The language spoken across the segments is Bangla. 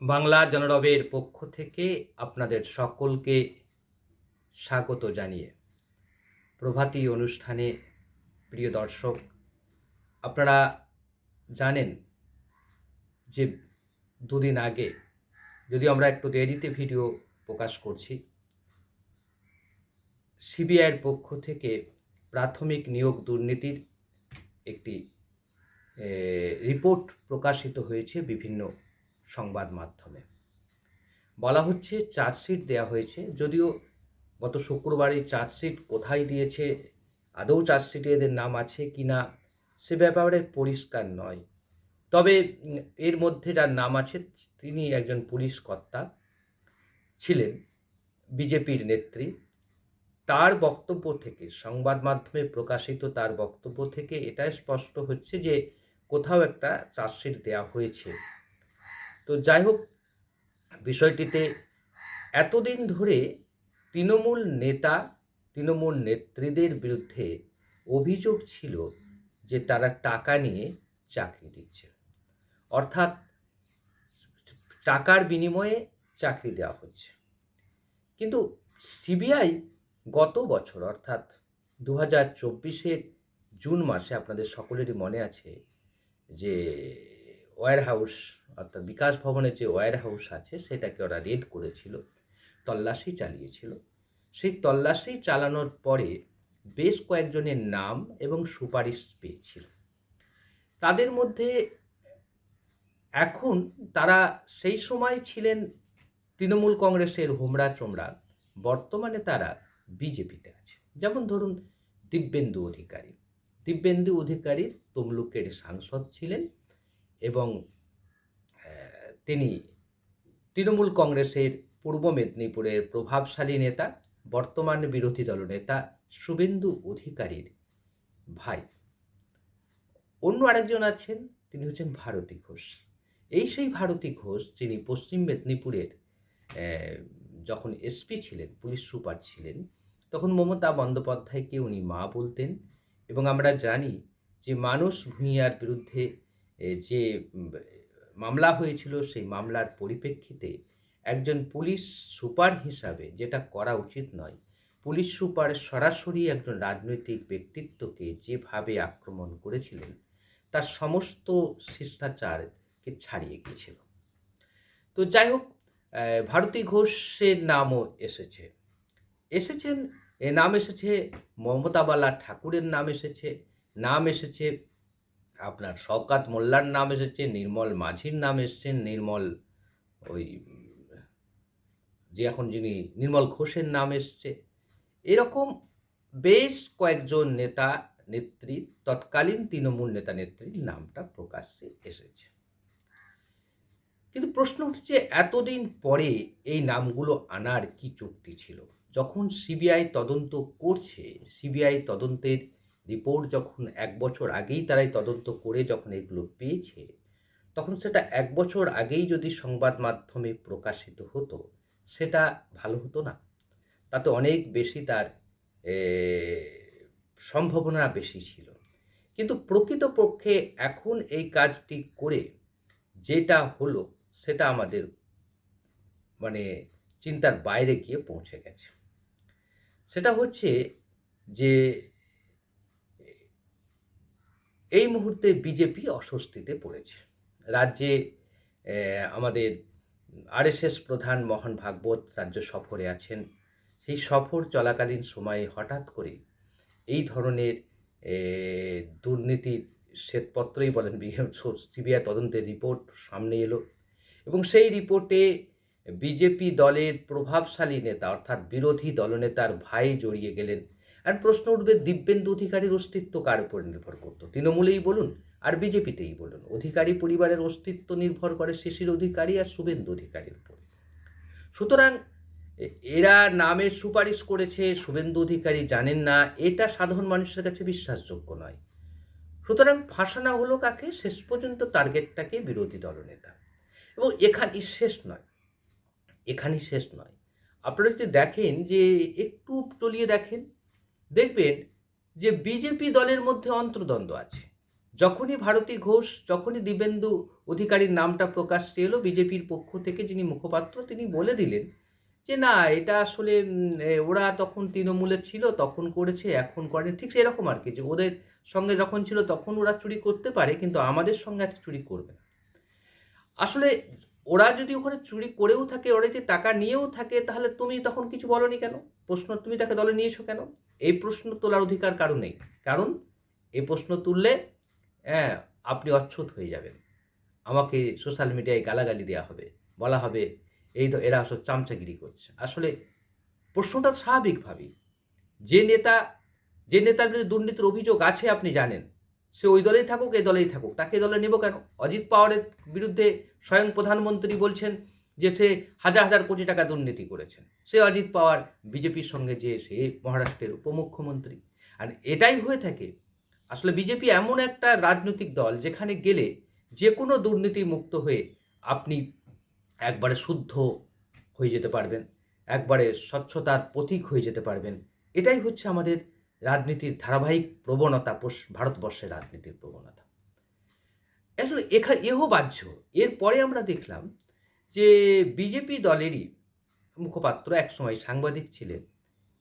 বাংলা জনরবের পক্ষ থেকে আপনাদের সকলকে স্বাগত জানিয়ে প্রভাতী অনুষ্ঠানে প্রিয় দর্শক, আপনারা জানেন যে দুদিন আগে যদিও আমরা একটু দেরিতে ভিডিও প্রকাশ করছি, সিবিআইয়ের পক্ষ থেকে প্রাথমিক নিয়োগ দুর্নীতির একটি রিপোর্ট প্রকাশিত হয়েছে বিভিন্ন সংবাদ মাধ্যমে। বলা হচ্ছে চার্জশিট দেওয়া হয়েছে। যদিও গত শুক্রবারই চার্জশিট কোথায় দিয়েছে, আদৌ চার্জশিটে এদের নাম আছে কি না, সে ব্যাপারে পরিষ্কার নয়। তবে এর মধ্যে যার নাম আছে, তিনি একজন পুলিশ কর্তা ছিলেন, বিজেপির নেত্রী। তার বক্তব্য থেকে, সংবাদ মাধ্যমে প্রকাশিত তার বক্তব্য থেকে এটাই স্পষ্ট হচ্ছে যে কোথাও একটা চার্জশিট দেওয়া হয়েছে। তো যাই হোক, বিষয়টিতে এতদিন ধরে তৃণমূল নেতা, তৃণমূল নেত্রীদের বিরুদ্ধে অভিযোগ ছিল যে তারা টাকা নিয়ে চাকরি দিচ্ছে। অর্থাৎ টাকার বিনিময়ে চাকরি দেওয়া হচ্ছে। কিন্তু সিবিআই গত বছর, অর্থাৎ দু হাজার চব্বিশের জুন মাসে আপনাদের সকলেরই মনে আছে যে ওয়্যার হাউস অর্থাৎ বিকাশ ভবনের যে ওয়্যার হাউস আছে, সেটাকে ওরা রেড করেছিল, তল্লাশি চালিয়েছিল। সেই তল্লাশি চালানোর পরে বেশ কয়েকজনের নাম এবং সুপারিশ পেয়েছিল। তাদের মধ্যে এখন তারা সেই সময় ছিলেন তৃণমূল কংগ্রেসের হোমরা চোমরা, বর্তমানে তারা বিজেপিতে আছে। যেমন ধরুন দিব্যেন্দু অধিকারী। দিব্যেন্দু অধিকারী তমলুকের সাংসদ ছিলেন এবং তিনি তৃণমূল কংগ্রেসের পূর্ব মেদিনীপুরের প্রভাবশালী নেতা, বর্তমান বিরোধী দলনেতা শুভেন্দু অধিকারীর ভাই। অন্য আরেকজন আছেন, তিনি হচ্ছেন ভারতী ঘোষ। এই সেই ভারতী ঘোষ যিনি পশ্চিম মেদিনীপুরের যখন এসপি ছিলেন, পুলিশ সুপার ছিলেন, তখন মমতা বন্দ্যোপাধ্যায়কে উনি মা বলতেন এবং আমরা জানি যে মানুষ ভূঁইয়ার বিরুদ্ধে যে মামলা হয়েছিল সেই মামলার পরিপ্রেক্ষিতে একজন পুলিশ সুপার হিসাবে যেটা করা উচিত নয়, পুলিশ সুপার সরাসরি একজন রাজনৈতিক ব্যক্তিত্বকে যেভাবে আক্রমণ করেছিলেন, তার সমস্ত শিষ্টাচারকে ছাড়িয়ে গিয়েছিল। তো যাই হোক ভারতী ঘোষের নামও এসেছে। এসেছেন নাম এসেছে মমতাবালা ঠাকুরের নাম এসেছে নাম এসেছে আপনার শওকাত মোল্লার নাম এসেছে, নির্মল মাঝির নাম এসেছেন নির্মল ওই, যে এখন যিনি নির্মল ঘোষের নাম এসছে। এরকম বেশ কয়েকজন নেতা, নেত্রী, তৎকালীন তৃণমূল নেতা নেত্রীর নামটা প্রকাশ্যে এসেছে। কিন্তু প্রশ্ন উঠছে, এতদিন পরে এই নামগুলো আনার কি চুক্তি ছিল? যখন সিবিআই তদন্ত করছে, সিবিআই তদন্তের রিপোর্ট যখন এক বছর আগেই তারাই তদন্ত করে যখন এগুলো পেয়েছে, তখন সেটা এক বছর আগেই যদি সংবাদ মাধ্যমে প্রকাশিত হতো, সেটা ভালো হতো না। তাতে অনেক বেশি তার সম্ভাবনা বেশি ছিল। কিন্তু প্রকৃতপক্ষে এখন এই কাজটি করে যেটা হলো, সেটা আমাদের মানে চিন্তার বাইরে গিয়ে পৌঁছে গেছে। সেটা হচ্ছে যে এই মুহূর্তে বিজেপি অস্বস্তিতে পড়েছে। রাজ্যে আমাদের আরএসএস প্রধান মোহন ভাগবত রাজ্য সফরে আছেন। সেই সফর চলাকালীন সময়ে হঠাৎ করে এই ধরনের দুর্নীতির শ্বেতপত্রই বলেন সিবিআই তদন্তের রিপোর্ট সামনে এলো এবং সেই রিপোর্টে বিজেপি দলের প্রভাবশালী নেতা অর্থাৎ বিরোধী দলনেতার ভাই জড়িয়ে গেলেন আর প্রশ্ন উঠবে দিব্যেন্দু অধিকারীর অস্তিত্ব কার উপর নির্ভর করতো? তৃণমূলেই বলুন আর বিজেপিতেই বলুন। অধিকারী পরিবারের অস্তিত্ব নির্ভর করে শিশির অধিকারী আর শুভেন্দু অধিকারীর উপর। সুতরাং এরা নামের সুপারিশ করেছে, শুভেন্দু অধিকারী জানেন না, এটা সাধারণ মানুষের কাছে বিশ্বাসযোগ্য নয়। সুতরাং ফাঁসানো হলো কাকে? শেষ পর্যন্ত টার্গেটটাকে বিরোধী দলনেতা এবং এখানেই শেষ নয়। এখানেই শেষ নয়। আপনারা যদি দেখেন যে একটু টলিয়ে দেখেন দেখবেন যে বিজেপি দলের মধ্যে অন্তর্দ্বন্দ্ব আছে। যখনই ভারতী ঘোষ, যখনই দিবেন্দু অধিকারীর নামটা প্রকাশ্যে এলো, বিজেপির পক্ষ থেকে যিনি মুখপাত্র, তিনি বলে দিলেন যে, না, এটা আসলে ওরা তখন তৃণমূলে ছিল, তখন করেছে, এখন করেনি। ঠিক সেরকম আর কি, যে ওদের সঙ্গে যখন ছিল, তখন ওরা চুরি করতে পারে, কিন্তু আমাদের সঙ্গে আর চুরি করবে না। আসলে ওরা যদি ওখানে চুরি করেও থাকে, ওরা যদি টাকা নিয়েও থাকে, তাহলে তুমি তখন কিছু বলনি কেন? প্রশ্ন তুমি তাকে দলে নিয়েছো কেন? এই প্রশ্ন তোলার অধিকার কারণ নেই। কারণ এই প্রশ্ন তুললে হ্যাঁ আপনি অচ্ছুত হয়ে যাবেন। আমাকে সোশ্যাল মিডিয়ায় গালাগালি দেওয়া হবে। বলা হবে, এই তো এরা আসলে চামচাগিরি করছে। আসলে প্রশ্নটা স্বাভাবিকভাবেই যে নেতা, যে নেতার বিরুদ্ধে দুর্নীতির অভিযোগ আছে আপনি জানেন। সে ওই দলেই থাকুক, এই দলেই থাকুক। তাকে দলে নেব কেন? অজিত পাওয়ারের বিরুদ্ধে স্বয়ং প্রধানমন্ত্রী বলছেন যে সে হাজার হাজার কোটি টাকা দুর্নীতি করেছেন। সে অজিত পাওয়ার বিজেপির সঙ্গে যে সে মহারাষ্ট্রের উপমুখ্যমন্ত্রী। আর এটাই হয়ে থাকে, আসলে বিজেপি এমন একটা রাজনৈতিক দল যেখানে গেলে যে কোনো দুর্নীতি মুক্ত হয়ে আপনি একবারে শুদ্ধ হয়ে যেতে পারবেন, একবারে স্বচ্ছতার প্রতীক হয়ে যেতে পারবেন। এটাই হচ্ছে আমাদের রাজনীতির ধারাবাহিক প্রবণতা ভারতবর্ষের রাজনীতির প্রবণতা। আসলে এখা এহ বাহ্য এরপরে আমরা দেখলাম যে বিজেপি দলেরই মুখপাত্র একসময় সাংবাদিক ছিলেন।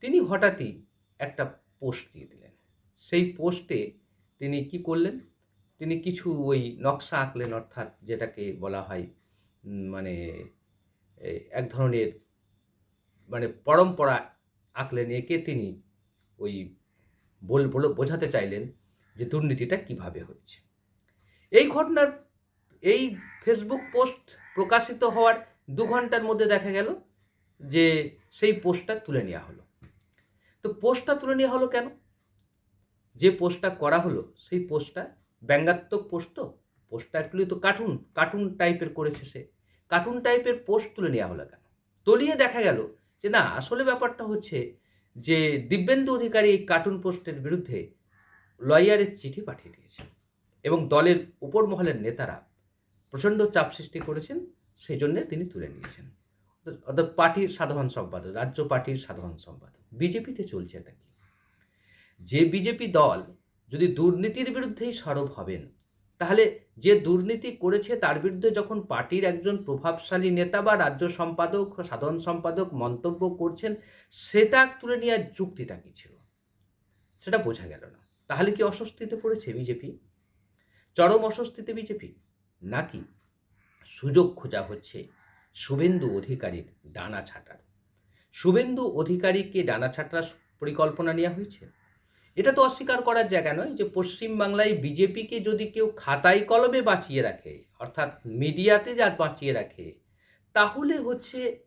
তিনি হঠাৎই একটা পোস্ট দিয়ে দিলেন। সেই পোস্টে তিনি কি করলেন? তিনি কিছু ওই নকশা আঁকলেন, অর্থাৎ যেটাকে বলা হয় মানে এক ধরনের মানে পরম্পরা আঁকলেন। একে তিনি ওই বোঝাতে চাইলেন যে দুর্নীতিটা কীভাবে হচ্ছে। এই ঘটনার, এই ফেসবুক পোস্ট প্রকাশিত হওয়ার দু ঘণ্টার মধ্যে দেখা গেল যে সেই পোস্টটা তুলে নেওয়া হলো। তো পোস্টটা তুলে নেওয়া হলো কেন? যে পোস্টটা করা হলো, সেই পোস্টটা ব্যঙ্গাত্মক পোস্ট তো। পোস্টটা অ্যাকচুয়ালি তো কার্টুন কার্টুন টাইপের করেছে সে। কার্টুন টাইপের পোস্ট তুলে নেওয়া হলো কেন? তলিয়ে দেখা গেল যে না, আসলে ব্যাপারটা হচ্ছে যে দিব্যেন্দু অধিকারী এই কার্টুন পোস্টের বিরুদ্ধে লয়ারের চিঠি পাঠিয়ে দিয়েছেন এবং দলের উপর মহলের নেতারা প্রচণ্ড চাপ সৃষ্টি করেছেন সেই জন্যে তিনি তুলে নিয়েছেন। অর্থাৎ পার্টির সাধারণ সম্পাদক, রাজ্য পার্টির সাধারণ সম্পাদক। বিজেপিতে চলছে এটা কি? যে বিজেপি দল যদি দুর্নীতির বিরুদ্ধেই সরব হবেন, তাহলে যে দুর্নীতি করেছে তার বিরুদ্ধে যখন পার্টির একজন প্রভাবশালী নেতা বা রাজ্য সম্পাদক, সাধারণ সম্পাদক মন্তব্য করছেন, সেটা তুলে নেওয়ার যুক্তিটা কি ছিল? সেটা বোঝা গেল না। তাহলে কি অস্বস্তিতে পড়েছে বিজেপি? চরম অস্বস্তিতে বিজেপি। নাকি সুযোগ খোঁজা হচ্ছে শুভেন্দু অধিকারীর ডানা ছাটার। শুভেন্দু অধিকারীকে ডানা ছাটার পরিকল্পনা নেওয়া হয়েছে। এটা তো অস্বীকার করার জায়গা নয় যে পশ্চিমবাংলায় বিজেপিকে যদি কেউ খাতায় কলমে বাঁচিয়ে রাখে, অর্থাৎ মিডিয়াতে যা বাঁচিয়ে রাখে, তাহলে হচ্ছে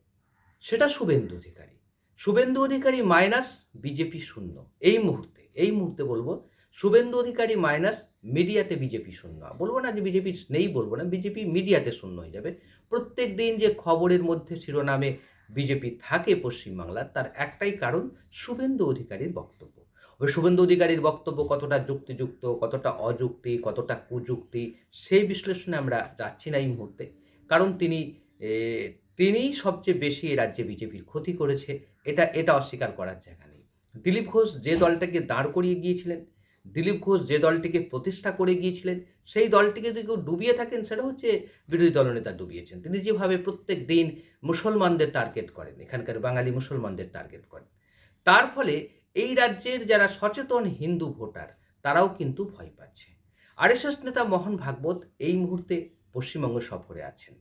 সেটা শুভেন্দু অধিকারী। শুভেন্দু অধিকারী মাইনাস বিজেপি শূন্য। এই মুহূর্তে এই মুহূর্তে বলব, শুভেন্দু অধিকারী মাইনাস মিডিয়াতে বিজেপি শূন্য। বলব না যে বিজেপি নেই বলব না বিজেপি মিডিয়াতে শূন্য হয়ে যাবে। প্রত্যেক দিন যে খবরের মধ্যে শিরোনামে বিজেপি থাকে পশ্চিমবাংলার তার একটাই কারণ শুভেন্দু অধিকারীর বক্তব্য। ওই শুভেন্দু অধিকারীর বক্তব্য কতটা যুক্তিযুক্ত কতটা অযুক্তি কতটা কুযুক্তি সেই বিশ্লেষণে আমরা যাচ্ছি না এই মুহূর্তে। কারণ তিনি এ, তিনিই সবচেয়ে বেশি এই রাজ্যে বিজেপির ক্ষতি করেছে। এটা এটা অস্বীকার করার জায়গা নেই। দিলীপ ঘোষ যে দলটাকে দাঁড় করিয়ে গিয়েছিলেন দিলীপ ঘোষ যে দলটিকে প্রতিষ্ঠা করে গিয়েছিলেন, সেই দলটিকে যদি কেউ ডুবিয়ে থাকেন, সেটা হচ্ছে বিরোধী দলনেতা ডুবিয়েছেন। তিনি যেভাবে প্রত্যেক দিন মুসলমানদের টার্গেট করেন, এখানকার বাঙালি মুসলমানদের টার্গেট করেন। তার ফলে এই রাজ্যের যারা সচেতন হিন্দু ভোটার, তারাও কিন্তু ভয় পাচ্ছে। আরএসএস নেতা মোহন ভাগবত এই মুহূর্তে পশ্চিমবঙ্গ সফরে আছেন।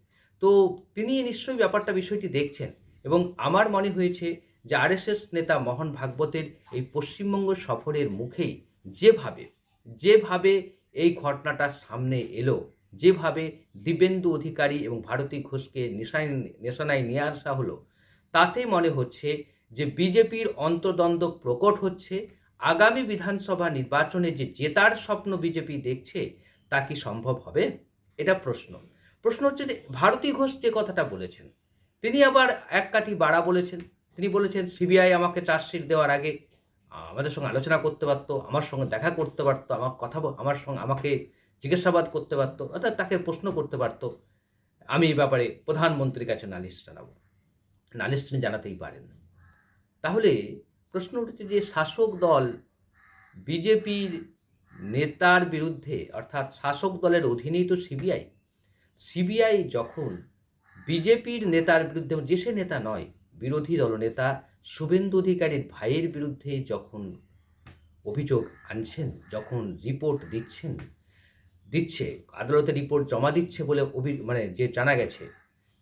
তো তিনি নিশ্চয়ই ব্যাপারটা, বিষয়টি দেখছেন এবং আমার মনে হয়েছে যে আরএসএস নেতা মোহন ভাগবতের এই পশ্চিমবঙ্গ সফরের মুখেই যেভাবে যেভাবে এই ঘটনাটা সামনে এলো, যেভাবে দিবেন্দু অধিকারী এবং ভারতী ঘোষকে নিশায়, নেশানায় নিয়ে আসা হলো তাতে মনে হচ্ছে যে বিজেপির অন্তর্দ্বন্দ্ব প্রকট হচ্ছে। আগামী বিধানসভা নির্বাচনে যে জেতার স্বপ্ন বিজেপি দেখছে, তা কি সম্ভব হবে? এটা প্রশ্ন। প্রশ্ন হচ্ছে যে ভারতী ঘোষ যে কথাটা বলেছেন, তিনি আবার এক কাঠি বাড়া বলেছেন। তিনি বলেছেন, সিবিআই আমাকে চার্জশিট দেওয়ার আগে আমাদের সঙ্গে আলোচনা করতে পারতো, আমার সঙ্গে দেখা করতে পারতো, আমার কথা আমার সঙ্গে আমাকে জিজ্ঞাসাবাদ করতে পারতো, অর্থাৎ তাকে প্রশ্ন করতে পারতো। আমি এই ব্যাপারে প্রধানমন্ত্রীর কাছে নালিশ জানাব। নালিশ তিনি জানাতেই পারেন। তাহলে প্রশ্ন উঠেছে যে শাসক দল বিজেপির নেতার বিরুদ্ধে, অর্থাৎ শাসক দলের অধীনেই তো সিবিআই সিবিআই যখন বিজেপির নেতার বিরুদ্ধে, যে সে নেতা নয়, বিরোধী দলনেতা শুভেন্দু অধিকারীর ভাইয়ের বিরুদ্ধে যখন অভিযোগ আনছেন, যখন রিপোর্ট দিচ্ছেন, দিচ্ছে, আদালতে রিপোর্ট জমা দিচ্ছে বলে অভি মানে যে জানা গেছে,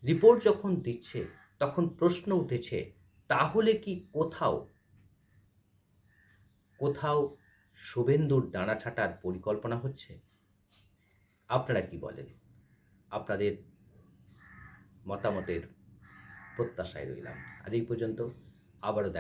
রিপোর্ট যখন দিচ্ছে, তখন প্রশ্ন উঠেছে, তাহলে কি কোথাও কোথাও শুভেন্দুর ডানা ছাটার পরিকল্পনা হচ্ছে? আপনারা কি বলেন? আপনাদের মতামতের প্রত্যাশায় রইলাম। আর এই পর্যন্ত। আবারও দেখা